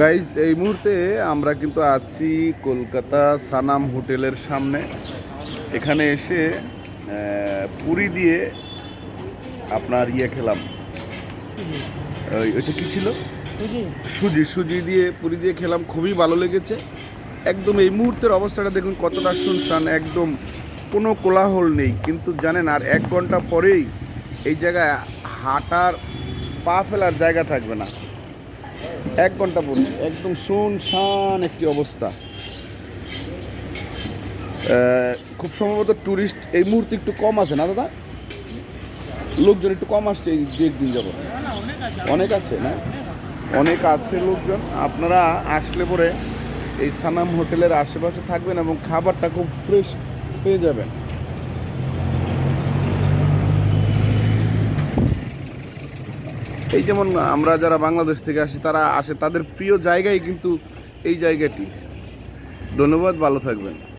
Guys এই মুহূর্তে আমরা কিন্তু আছি কলকাতা সানাম হোটেলের সামনে। এখানে এসে পুরি দিয়ে আপনার ইয়ে খেলাম। ওই ওইটা কি ছিল? সুজি সুজি দিয়ে পুরি দিয়ে খেলাম। খুবই ভালো লেগেছে। একদম এই মুহূর্তের অবস্থাটা দেখুন কতটা শুনশান একদম কোনো কোলাহল নেই। কিন্তু জানেন আর এক ঘণ্টা পরেই এই জায়গায় হাঁটার পা ফেলার জায়গা থাকবে না। এক ঘণ্টা পরে, একদম শুনশান একটি অবস্থা। খুব সম্ভবত ট্যুরিস্ট এই মুহূর্তে একটু কম আছে না দাদা? লোকজন একটু কম আসছে এই দু একদিন যাব অনেক আছে না? অনেক আছে লোকজন। আপনারা আসলে পরে এই সানাম হোটেলের আশেপাশে থাকবেন এবং খাবারটা খুব ফ্রেশ পেয়ে যাবেন। এই যেমন আমরা যারা বাংলাদেশ থেকে আসি, তারা আসে, তাদের প্রিয় জায়গায় কিন্তু এই জায়গাটি। ধন্যবাদ, ভালো থাকবেন।